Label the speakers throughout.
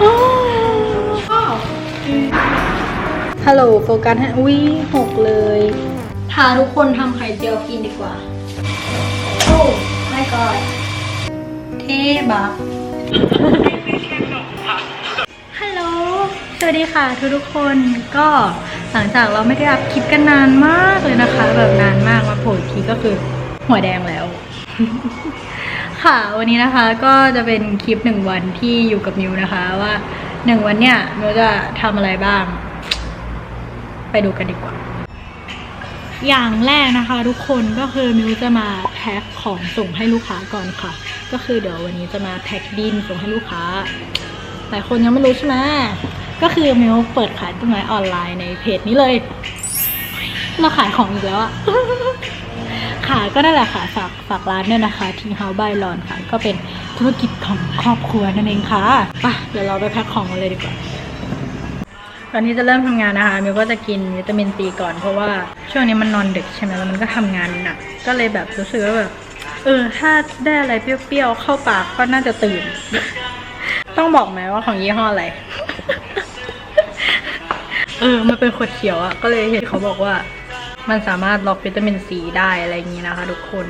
Speaker 1: ฮัลโหลโฟกัสฮะอุ้ยหกเลยพาทุกคนทำไข่เจียวกินดีกว่า โอ้ไม่ก่อนเท่บะฮัลโหล สวัสดีค่ะทุกทุกๆคนก็หลังจากเราไม่ได้อัพคลิปกันนานมากเลยนะคะ แบบนานมากมาโผล่ทีก็คือหัวแดงแล้ว ค่ะวันนี้นะคะก็จะเป็นคลิปหนึ่งวันที่อยู่กับมิวนะคะว่าหนึ่งวันเนี่ยมิวจะทำอะไรบ้าง ไปดูกันดีกว่า อย่างแรกนะคะ ทุกคนก็คือมิวจะมาแพ็คของส่งให้ลูกค้าก่อนค่ะ ก็คือเดี๋ยววันนี้จะมาแพ็คดินส่งให้ลูกค้าหลายคนยังไม่รู้ใช่ไหมก็คือมิวเปิดขายต้นไม้ออนไลน์ในเพจนี้เลย เราขายของอีกแล้วอะ ค่ะก็นั่นแหละค่ะฝากฝากร้านด้วยนะคะทีเฮาบายลอนค่ะ ก็เป็นธุรกิจของครอบครัวนั่นเองค่ะไปเดี๋ยวเราไปแพ็คของกันเลยดีกว่าตอนที่จะเริ่มทำงานนะคะมิวก็จะกินวิตามินซีก่อนเพราะว่าช่วงนี้มันนอนดึกใช่ไหมแล้วมันก็ทำงานหนักก็เลยแบบรู้สึกว่าแบบเออถ้าได้อะไรเปรี้ยวๆเข้าปากก็น่าจะตื่น ต้องบอกไหมว่าของยี่ห้ออะไร เออมันเป็นขวดเขียวอะก็เลยเห็นเขาบอกว่า มันสามารถล็อกวิตามินซีได้อะไรอย่างนี้นะคะ ทุกคน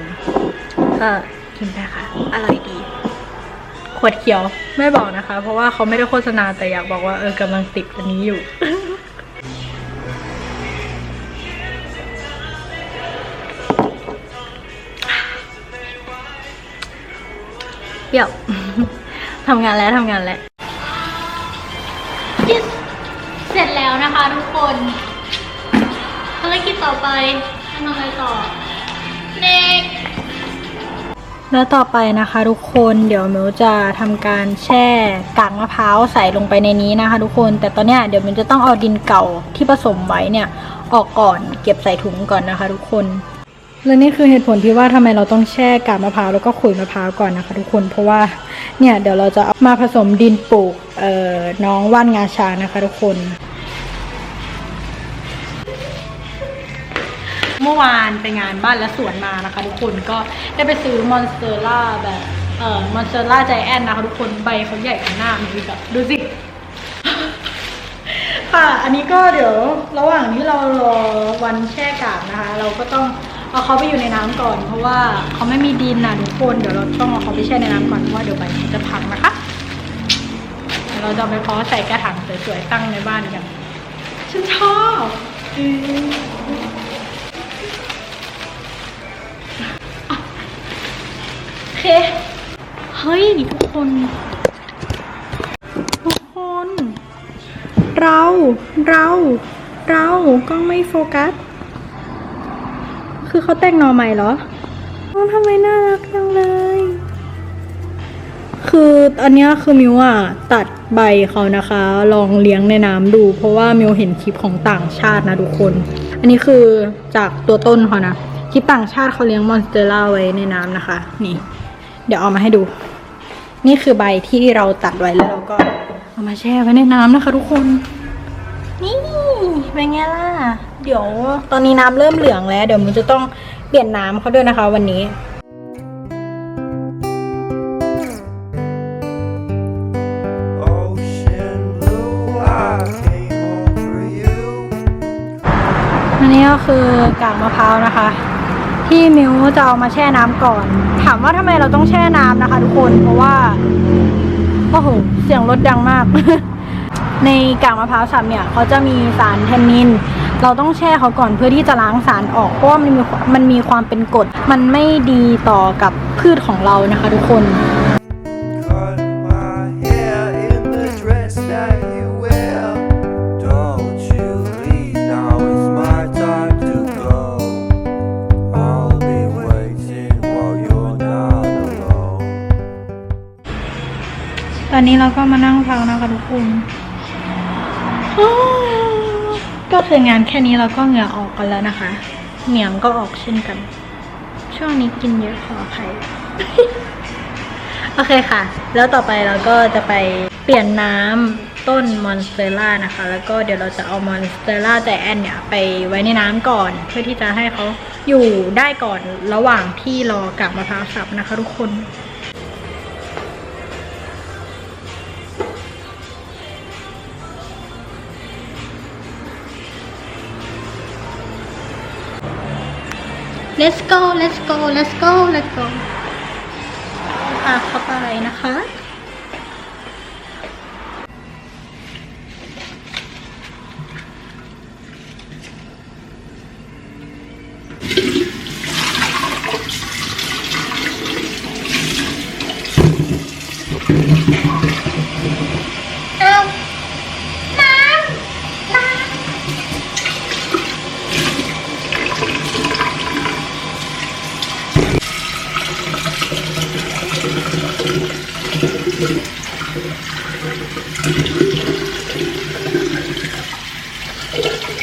Speaker 1: ก็กินได้ค่ะ อร่อยดี ขวดเขียวไม่บอกนะคะ เพราะว่าเขาไม่ได้โฆษณาแต่อยากบอกว่าเออกำลังติดอันนี้อยู่เปรี้ยวทำงานแล้วทำงานแล้ว เสร็จแล้วนะคะทุกคน กิจต่อไปทำอะไรต่อเน็กแล้วต่อไปนะคะทุกคนเดี๋ยวมิวจะทำการแช่กากมะพร้าวใส่ลงไปในนี้นะคะ ทุกคนแต่ตอนเนี้ยเดี๋ยวมิวจะต้องเอาดินเก่าที่ผสมไว้เนี่ยออกก่อนเก็บใส่ถุงก่อนนะคะ ทุกคนและนี่คือเหตุผลที่ว่าทำไมเราต้องแช่กากมะพร้าวแล้วก็ขุยมะพร้าวก่อนนะคะ ทุกคนเพราะว่าเนี่ยเดี๋ยวเราจะามาผสมดินปลูกเอ่อน้องว่านงาช้างนะคะ ทุกคน มื่อวานไปงานบ้านและสวนมานะคะทุกคนก็ได้ไปซื้อมอนสเตอร่าแบบเอ่อมอนสเตอร่าใจแอนนะคะทุกคนใบเขาใหญ่ขนาดนี้แบบดูสิค่ะ อันนี้ก็เดี๋ยวระหว่างที่เรารอวันแช่กากนะคะ เราก็ต้องเอาเขาไปอยู่ในน้ำก่อน เพราะว่าเขาไม่มีดินนะทุกคนเดี๋ยวเราต้องเอาเขาไปแช่ในน้ำก่อนเพราะว่าเดี๋ยวใบเขาจะพังนะคะเดี๋ยวเราจะไปเพาะใส่กระถางสวยๆตั้งในบ้านกันฉันชอบ เค เฮ้ยทุกคน ทุกคน เรา เรา เรากล้องไม่โฟกัส คือเขาแต่งนอใหม่เหรอน้องทำไมน่ารักจังเลย คืออันนี้คือมิวอะตัดใบเขานะคะ ลองเลี้ยงในน้ำดู เพราะว่ามิวเห็นคลิปของต่างชาตินะทุกคน อันนี้คือจากตัวต้นเขานะคลิปต่างชาติเขาเลี้ยงมอนสเตอร่าไว้ในน้ำนะคะ นี่ เดี๋ยวเอามาให้ดู นี่คือใบที่เราตัดไว้แล้วเราก็เอามาแช่ไว้ในน้ำนะคะทุกคน นี่เป็นไงล่ะ เดี๋ยวตอนนี้น้ำเริ่มเหลืองแล้ว เดี๋ยวมันจะต้องเปลี่ยนน้ำเขาด้วยนะคะ วันนี้
Speaker 2: Ocean blue, I came home for you.
Speaker 1: อันนี้ก็คือกากมะพร้าวนะคะ ที่มิวจะเอามาแช่น้ำก่อน ถามว่าทำไมเราต้องแช่น้ำนะคะ ทุกคนเพราะว่าโอ้โหเสียงรถดังมาก ในกากมะพร้าวสับเนี่ยเขาจะมีสารแทนนิน เราต้องแช่เขาก่อนเพื่อที่จะล้างสารออกเพราะว่ามันมีมันมีความเป็นกรดมันไม่ดีต่อกับพืชของเรานะคะ ทุกคน นี้เราก็มานั่งพักนะคะทุกคนก็คืองานแค่นี้เราก็เหงื่อออกกันแล้วนะคะ เหนียงก็ออกเช่นกัน ช่วงนี้กินเยอะขออภัยโอเคค่ะ แล้วต่อไปเราก็จะไปเปลี่ยนน้ำต้นมอนสเตอร่านะคะ แล้วก็เดี๋ยวเราจะเอามอนสเตอร่าใจแอนเนี่ย ไปไว้ในน้ำก่อน เพื่อที่จะให้เขาอยู่ได้ก่อนระหว่างที่รอกากมะพร้าวสับนะคะทุกคน go let's go let's go let's go พาเข้าไปนะคะ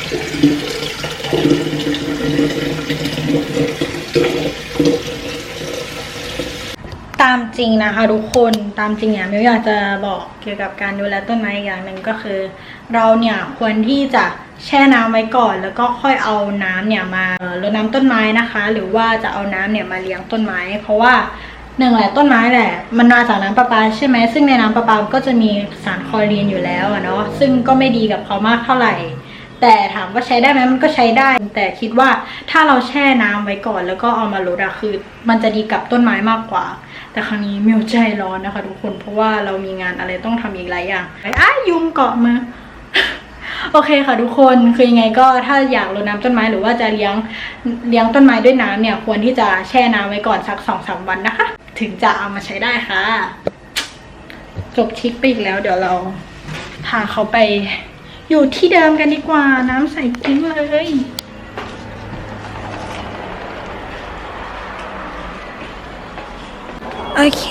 Speaker 1: ตามจริงนะคะทุกคนตามจริงเนี่ยมิวอยากจะบอกเกี่ยวกับการดูแลต้นไม้อย่างหนึ่งก็คือ เราเนี่ยควรที่จะแช่น้ำไว้ก่อน แล้วก็ค่อยเอาน้ำเนี่ยมารดน้ำต้นไม้นะคะ หรือว่าจะเอาน้ำเนี่ยมาเลี้ยงต้นไม้ เพราะว่าหนึ่งแหละต้นไม้แหละมันมาจากน้ำประปาใช่ไหมซึ่งในน้ำประปาก็จะมีสารคลอรีนอยู่แล้วอะเนาะซึ่งก็ไม่ดีกับเขามากเท่าไหร่ แต่ถามว่าใช้ได้ไหมมันก็ใช้ได้ แต่คิดว่าถ้าเราแช่น้ำไว้ก่อน แล้วก็เอามาลดอะคือ มันจะดีกับต้นไม้มากกว่า แต่ครั้งนี้มิวใจร้อนนะคะ ทุกคนเพราะว่าเรามีงานอะไรต้องทำอีกหลายอย่างอ้ายุงเกาะมือโอเคค่ะทุกคนคือยังไงก็ถ้าอยากรดน้ำต้นไม้หรือว่าจะเลี้ยงเลี้ยงต้นไม้ด้วยน้ำเนี่ยควรที่จะแช่น้ำไว้ก่อนสักสองสามวันนะคะ ถึงจะเอามาใช้ได้ค่ะ จบชิคไปอีกแล้วเดี๋ยวเราพาเขาไป อยู่ที่เดิมกันดีกว่า น้ำใส่กิ้งเลยโอเค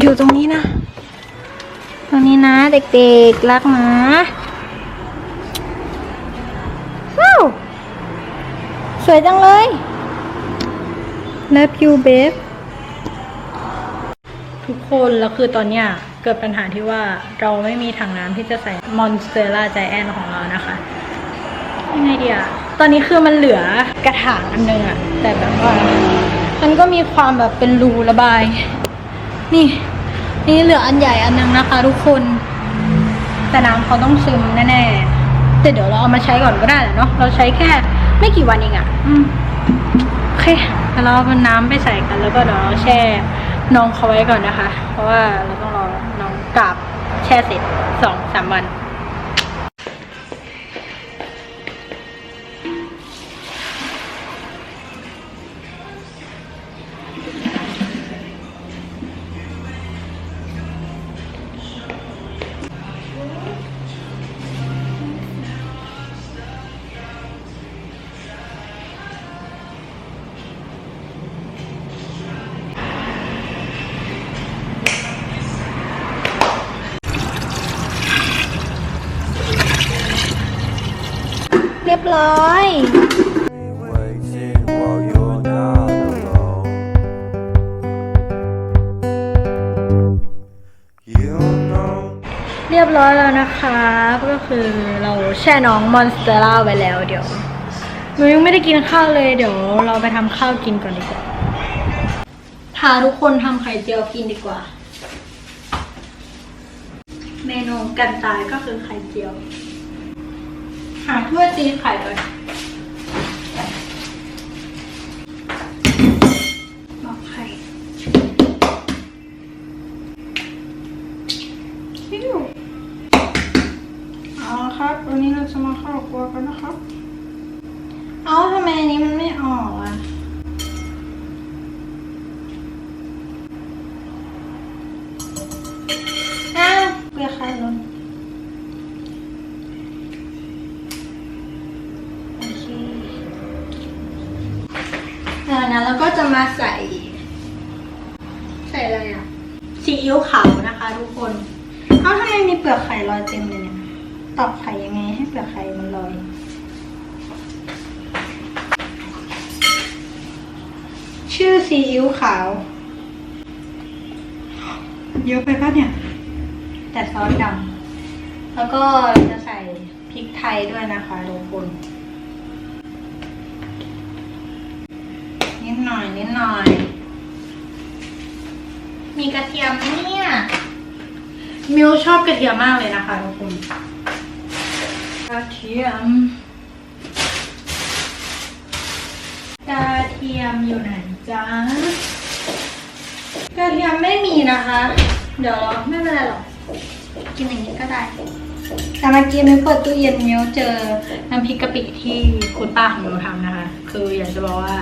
Speaker 1: อยู่ตรงนี้นะ ตรงนี้นะเด็กๆ รักนะว้าวสวยจังเลย Love you babe ทุกคนแล้วคือตอนเนี้ย เกิดปัญหาที่ว่าเราไม่มีถังน้ำที่จะใส่มอนสเตอร่าใจแอนของเรานะคะยังไงดีอะตอนนี้คือมันเหลือกระถางอันนึงอะแต่แบบว่ามันก็มีความแบบเป็นรูระบาย นี่ นี่เหลืออันใหญ่อันนึงนะคะ ทุกคน แต่น้ำเขาต้องซึมแน่ๆแต่เดี๋ยวเราเอามาใช้ก่อนก็ได้แหละเนาะเราใช้แค่ไม่กี่วันเองอะอืมโอเคเดี๋ยวเราเอาน้ำไปใส่กันแล้วก็เดี๋ยวแช่น้องเขาไว้ก่อนนะคะ เพราะว่าเราต้อง กลับแช่เสร็จสองสามวัน
Speaker 2: alone. You know.
Speaker 1: เรียบร้อยแล้วนะคะ ก็คือเราแช่น้องมอนสเตอร่าไว้แล้วเดี๋ยวหนูยังไม่ได้กินข้าวเลยเดี๋ยวเราไปทำข้าวกินก่อนดีกว่าพาทุกคนทำไข่เจียวกินดีกว่า เมนูกันตายก็คือไข่เจียว หาถ้วยตีไข่เลยบอกไข่คิวเอาละครับ วันนี้เราจะมาเข้าครัวกันนะครับ เอาทำไมอันนี้มันไม่ออกอะ อ้าวเปลือกไข่ลนโอเคจาก นั้นเราก็จะมาใส่ ใส่อะไรอะซีอิ๊วขาวนะคะ ทุกคนเอ้าทำไมมีเปลือกไข่ลอยเต็มเลยเนี่ยตอกไข่ยังไงให้เปลือกไข่มันลอยชื่อซีอิ๊วขาว เยอะไปปะเนี่ย แต่ซอสดำแล้วก็จะใส่พริกไทยด้วยนะคะทุกคน นิดหน่อยนิดหน่อย มีกระเทียมไหมเนี่ยมิวชอบกระเทียมมากเลยนะคะทุกคนกระเทียมกระเทียมอยู่ไหนจ๊ะกระเทียมไม่มีนะคะ เดี๋ยวไม่เป็นไรหรอกกินอย่างนี้ก็ได้แต่เมื่อกี้มิวเปิดตู้เย็นมิวเจอน้ำพริกกะปิที่คุณป้าของมิวทำนะคะ คืออยากจะบอกว่า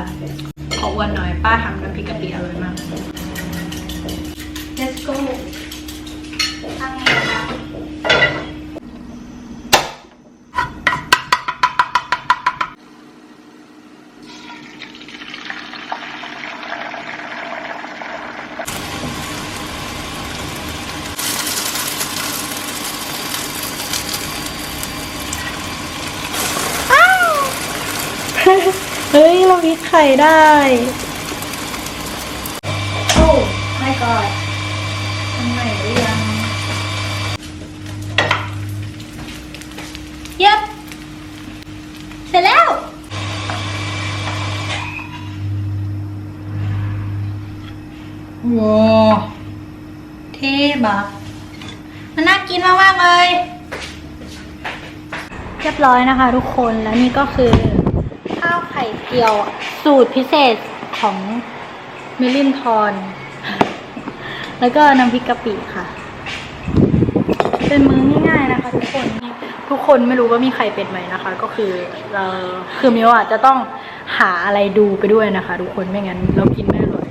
Speaker 1: ข ออวันหน่อยป้าทำน้ำพริกกะปิอร่อยมาก let's go ตั้งนะคะ เฮ้ย เราพริก ไข่ได้ โอ้ไม่กอดทำไมหรือยัง เย็บ เสร็จแล้ว ว้าวเท่บะมันน่ากินมากๆเลย เรียบร้อยนะคะทุกคน แล้วนี่ก็คือข้าวไข่เจียว สูตรพิเศษของมิลินทอนแล้วก็น้ำพริกกะปิค่ะ เป็นมื้อง่ายๆนะคะ ทุกคนทุกคนไม่รู้ว่ามีใครเป็นไหมนะคะ ก็คือเราคือมิวอะจะต้องหาอะไรดูไปด้วยนะคะ ทุกคนไม่งั้น เรากินไม่อร่อย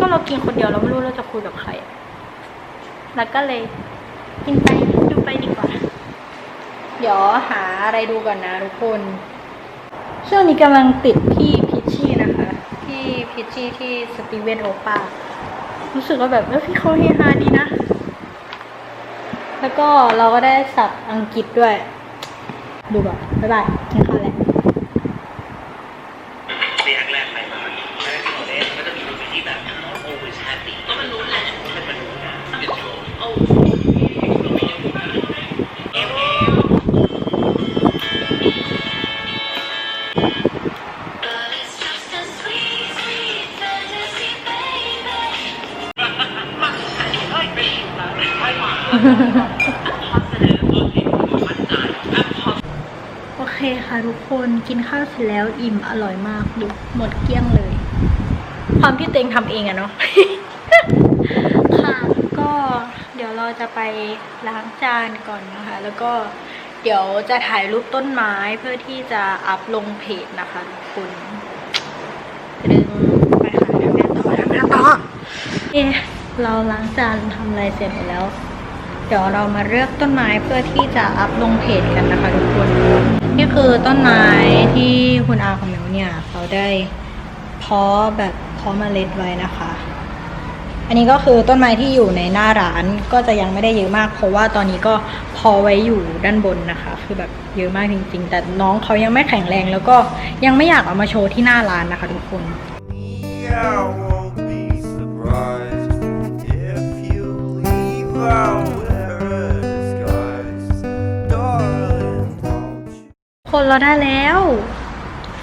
Speaker 1: ก็เรากินคนเดียวเราไม่รู้เราจะคุยกับใคร แล้วก็เลยกินไปดูไปดีกว่า เดี๋ยวหาอะไรดูก่อนนะทุกคน ช่วงนี้กำลังติดที่ พิชชี่ที่สตีเวนโอปารู้สึกว่าแบบเออพี่เขาเฮฮาดีนะ แล้วก็เราก็ได้ศัพท์อังกฤษด้วย ดูก่อนบ๊ายบาย ทุกคนกินข้าวเสร็จแล้วอิ่มอร่อยมากดูหมดเกลี้ยงเลย ความที่เต็งทำเองอะเนาะค่ะก็เดี๋ยวเราจะไปล้างจานก่อนนะคะ แล้วก็เดี๋ยวจะถ่ายรูปต้นไม้เพื่อที่จะอัพลงเพจนะคะทุกคนดึงไปค่ะทำงานต่อทำงานต่อเอ๊ะเราล้างจานทำอะไรเสร็จหมดแล้ว เดี๋ยวเรามาเลือกต้นไม้เพื่อที่จะอัพลงเพจกันนะคะทุกคน นี่คือต้นไม้ที่คุณอาของมิวเนี่ยเขาได้เพาะแบบเพาะเมล็ดไว้นะคะ อันนี้ก็คือต้นไม้ที่อยู่ในหน้าร้านก็จะยังไม่ได้เยอะมาก เพราะว่าตอนนี้ก็พอไว้อยู่ด้านบนนะคะ คือแบบเยอะมากจริง ๆ แต่น้องเขายังไม่แข็งแรงแล้วก็ยังไม่อยากเอามาโชว์ที่หน้าร้านนะคะ ทุกคน
Speaker 2: Me,
Speaker 1: คนเราได้แล้ว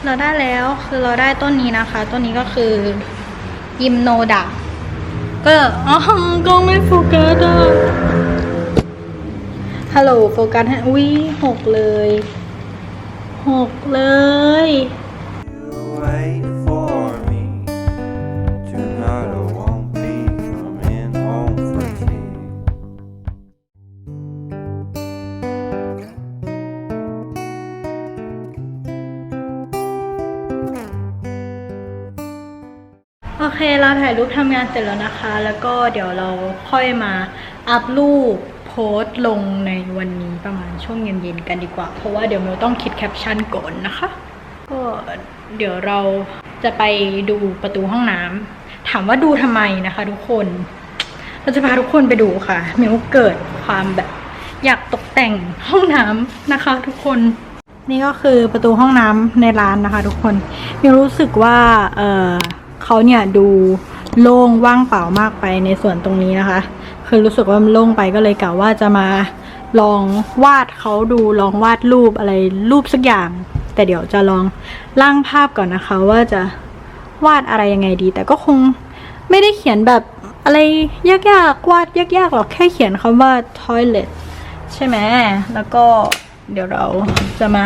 Speaker 1: เราได้แล้วคือเราได้ต้นนี้นะคะ ต้นนี้ก็คือยิมโนดะก็อ๋อกล้องไม่โฟกัสอะฮัลโหลโฟกัสฮะอุ้ยหกเลยหกเลย เคเราถ่ายรูปทำงานเสร็จแล้วนะคะ แล้วก็เดี๋ยวเราค่อยมาอัพรูปโพสต์ลงในวันนี้ประมาณช่วงเย็นๆกันดีกว่า เพราะว่าเดี๋ยวมิวต้องคิดแคปชั่นก่อนนะคะ ก็เดี๋ยวเราจะไปดูประตูห้องน้ำถามว่าดูทำไมนะคะทุกคน เราจะพาทุกคนไปดูค่ะมิวเกิดความแบบอยากตกแต่งห้องน้ำนะคะ ทุกคนนี่ก็คือประตูห้องน้ำในร้านนะคะ ทุกคนมิวรู้สึกว่าเออ เขาเนี่ยดูโล่งว่างเปล่ามากไปในส่วนตรงนี้นะคะ คือรู้สึกว่ามันโล่งไปก็เลยกะว่าจะมาลองวาดเขาดูลองวาดรูปอะไรรูปสักอย่าง แต่เดี๋ยวจะลองร่างภาพก่อนนะคะ ว่าจะวาดอะไรยังไงดี แต่ก็คงไม่ได้เขียนแบบอะไรยากๆวาดยากๆหรอกแค่เขียนคำว่า toilet ใช่ไหมแล้วก็เดี๋ยวเราจะมา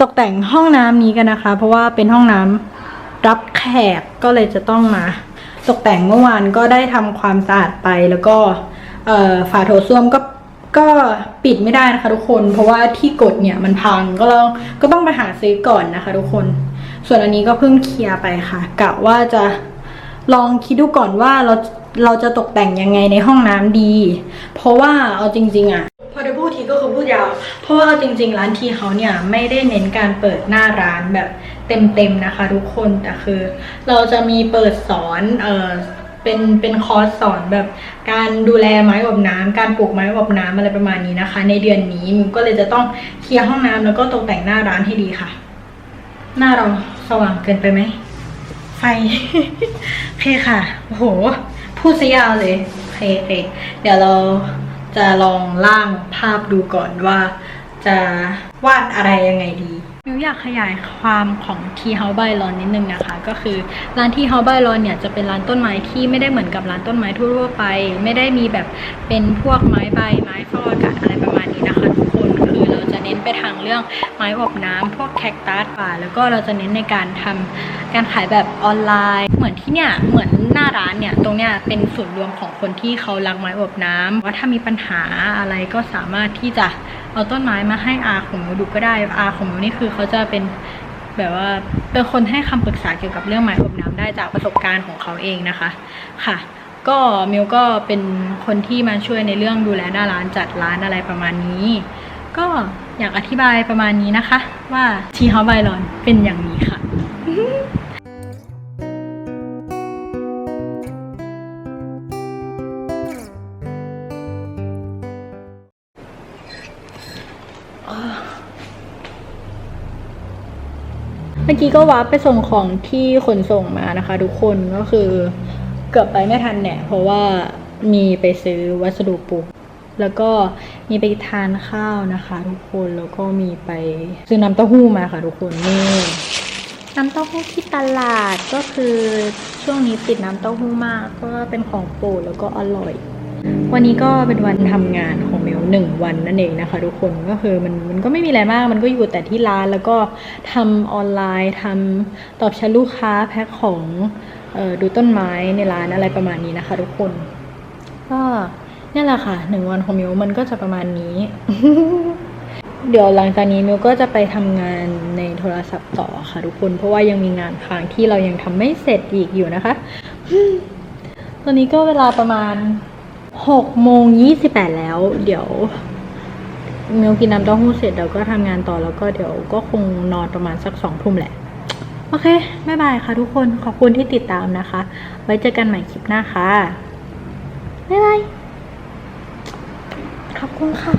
Speaker 1: ตกแต่งห้องน้ำนี้กันนะคะ เพราะว่าเป็นห้องน้ำ รับแขกก็เลยจะต้องมา ตกแต่งเมื่อวานก็ได้ทำความสะอาดไปแล้วก็ฝาโถส้วมก็ก็ปิดไม่ได้นะคะทุกคน เพราะว่าที่กดเนี่ยมันพังก็เราก็ต้องไปหาซื้อก่อนนะคะทุกคน ส่วนอันนี้ก็เพิ่งเคลียร์ไปค่ะกะว่าจะลองคิดดูก่อนว่าเราเราจะตกแต่งยังไงในห้องน้ำดี เพราะว่าเอาจริง ๆอะพอได้พูดทีก็คือพูดยาว เพราะว่าเอาจริง ๆ ร้านทีเขาเนี่ยไม่ได้เน้นการเปิดหน้าร้านแบบ เต็มๆนะคะ ทุกคนแต่คือ เราจะมีเปิดสอนเออเป็นเป็นคอร์สสอนแบบการดูแลไม้อบน้ำการปลูกไม้อบน้ำอะไรประมาณนี้นะคะ ในเดือนนี้มิวก็เลยจะต้องเคลียร์ห้องน้ำแล้วก็ตกแต่งหน้าร้านให้ดีค่ะ หน้าเราสว่างเกินไปไหมไฟโอเคค่ะโอ้โหพูดซะยาวเลยโอเคโอเคเดี๋ยวเราจะลองร่างภาพดูก่อนว่าจะวาดอะไรยังไงดี มิวอยากขยายความของ Tea House by Lon นิดนึงนะคะ ก็คือร้านทีเฮาใบรอนเนี่ยจะเป็นร้านต้นไม้ที่ไม่ได้เหมือนกับร้านต้นไม้ทั่วๆไป ไม่ได้มีแบบเป็นพวกไม้ใบไม้ฟอกอากาศอะไรประมาณนี้นะคะ เน้นไปทางเรื่องไม้อบน้ำพวกแคคตัสป่าแล้วก็เราจะเน้นในการทำการขายแบบออนไลน์ เหมือนที่เนี่ยเหมือนหน้าร้านเนี่ยตรงเนี้ยเป็นศูนย์รวมของคนที่เขารักไม้อบน้ำว่าถ้ามีปัญหาอะไรก็สามารถที่จะเอาต้นไม้มาให้อาของมิวดูก็ได้อาของมิวนี่คือเขาจะเป็นแบบว่าเป็นคนให้คำปรึกษาเกี่ยวกับเรื่องไม้อบน้ำได้จากประสบการณ์ของเขาเองนะคะ ค่ะ ก็มิวก็เป็นคนที่มาช่วยในเรื่องดูแลหน้าร้านจัดร้านอะไรประมาณนี้ ก็ อยากอธิบายประมาณนี้นะคะ ว่าทีเฮาไบรอนเป็นอย่างนี้ค่ะเมื่อกี้ก็วาร์ปไปส่งของที่ขนส่งมานะคะ ทุกคนก็คือเกือบไปไม่ทันแหน่เพราะว่ามีไปซื้อวัสดุปลูก แล้วก็ มีไปทานข้าวนะคะ ทุกคนแล้วก็มีไปซื้อน้ำเต้าหู้มาค่ะทุกคนนี่น้ำเต้าหู้ที่ตลาดก็คือช่วงนี้ติดน้ำเต้าหู้มากก็เป็นของโปรดแล้วก็อร่อย วันนี้ก็เป็นวันทำงานของเมลหนึ่งวันนั่นเองนะคะ ทุกคนก็คือมันมันก็ไม่มีอะไรมาก มันก็อยู่แต่ที่ร้านแล้วก็ทำออนไลน์ทำตอบแชลูกค้าแพ็คของออดูต้นไม้ในร้านอะไรประมาณนี้นะคะ ทุกคนก็ นี่แหละค่ะหนึ่งวันของมิวมันก็จะประมาณนี้ เดี๋ยวหลังจากนี้มิวก็จะไปทำงานในโทรศัพท์ต่อค่ะทุกคนเพราะว่ายังมีงานค้างที่เรายังทำไม่เสร็จอีกอยู่นะคะ ตอนนี้ก็เวลาประมาณหกโมงยี่สิบแปดแล้ว เดี๋ยวมิวกินน้ำเต้าหู้เสร็จเดี๋ยวก็ทำงานต่อแล้วก็เดี๋ยวก็คงนอนประมาณสักสองทุ่มแหละโอเคบ๊ายบายค่ะทุกคน ขอบคุณที่ติดตามนะคะ ไว้เจอกันใหม่คลิปหน้าค่ะ บ๊ายบาย ขอบคุณค่ะ